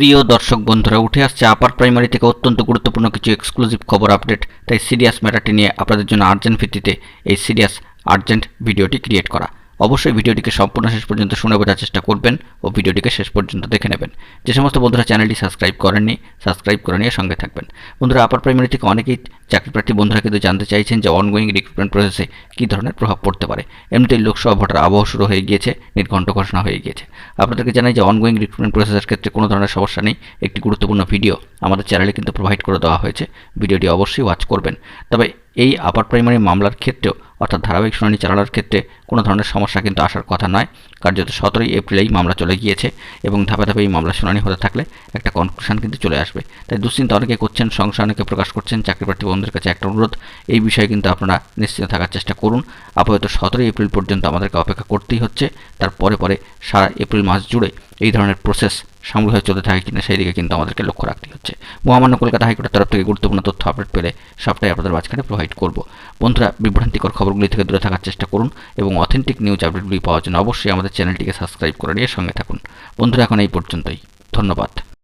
প্রিয় দর্শক বন্ধুরা, উঠে আসছে আপার প্রাইমারি থেকে অত্যন্ত গুরুত্বপূর্ণ কিছু এক্সক্লুসিভ খবর আপডেট তাই সিরিয়াস ম্যাটারটি নিয়ে আপনাদের জন্য আর্জেন্ট ভিত্তিতে এই সিরিয়াস আর্জেন্ট ভিডিওটি ক্রিয়েট করা। অবশ্যই ভিডিওটিকে সম্পূর্ণ শেষ পর্যন্ত শুনে বোঝার চেষ্টা করবেন ও ভিডিওটিকে শেষ পর্যন্ত দেখে নেবেন। যে সমস্ত বন্ধুরা চ্যানেলটি সাবস্ক্রাইব করেননি, সাবস্ক্রাইব করে নিয়ে সঙ্গে থাকবেন। বন্ধুরা আপার প্রাইমারি থেকে অনেকেই চাকরি প্রার্থী বন্ধুরা কিন্তু জানতে চাইছেন যে অনগোয়িং রিক্রুটমেন্ট প্রসেসে কী ধরনের প্রভাব পড়তে পারে। এমনিতেই লোকসভা ভোটের আবহ শুরু হয়ে গিয়েছে, নির্ঘণ্ট ঘোষণা হয়ে গিয়েছে। আপনাদেরকে জানাই যে অনগোয়িং রিক্রুটমেন্ট প্রসেসের ক্ষেত্রে কোনো ধরনের সমস্যা নেই। একটি গুরুত্বপূর্ণ ভিডিও আমাদের চ্যানেলে কিন্তু প্রোভাইড করে দেওয়া হয়েছে। ভিডিওটি অবশ্যই ওয়াচ করবেন। তবে এই আপার প্রাইমারি মামলার ক্ষেত্রেও অর্থাৎ ধারাবাহিক শুনানি চালানোর ক্ষেত্রে কোনো ধরনের সমস্যা কিন্তু আসার কথা নয়। কার্যত সতেরোই এপ্রিলেই মামলা চলে গিয়েছে এবং ধাপে ধাপে এই মামলা শুনানি হতে থাকলে একটা কনক্লুশন কিন্তু চলে আসবে। তাই দুশ্চিন্তা অনেকে করছেন সংশয় অনেকে প্রকাশ করছেন, চাকরি প্রার্থী বন্ধুদের কাছে একটা অনুরোধ। এই বিষয়ে কিন্তু আপনারা নিশ্চিত থাকার চেষ্টা করুন। আপাতত সতেরোই এপ্রিল পর্যন্ত আমাদেরকে অপেক্ষা করতেই হচ্ছে। তার পরে পরে সারা এপ্রিল মাস জুড়ে এই ধরনের প্রসেস সামগ্রিক হয়ে চলতে থাকে কিনা সেই দিকে কিন্তু আমাদেরকে লক্ষ্য রাখতে হচ্ছে। মহামান্য কলকাতা হাইকোর্টের তরফ থেকে গুরুত্বপূর্ণ তথ্য আপডেট পেলে সবটাই আপনাদের মাঝখানে প্রোভাইড করব। বন্ধুরা, বিভ্রান্তিকর খবরগুলি থেকে দূরে থাকার চেষ্টা করুন এবং অথেন্টিক নিউজ আপডেটগুলি পাওয়ার জন্য অবশ্যই আমাদের চ্যানেলটিকে সাবস্ক্রাইব করে নিয়ে সঙ্গে থাকুন। বন্ধুরা, এখন এই পর্যন্তই। ধন্যবাদ।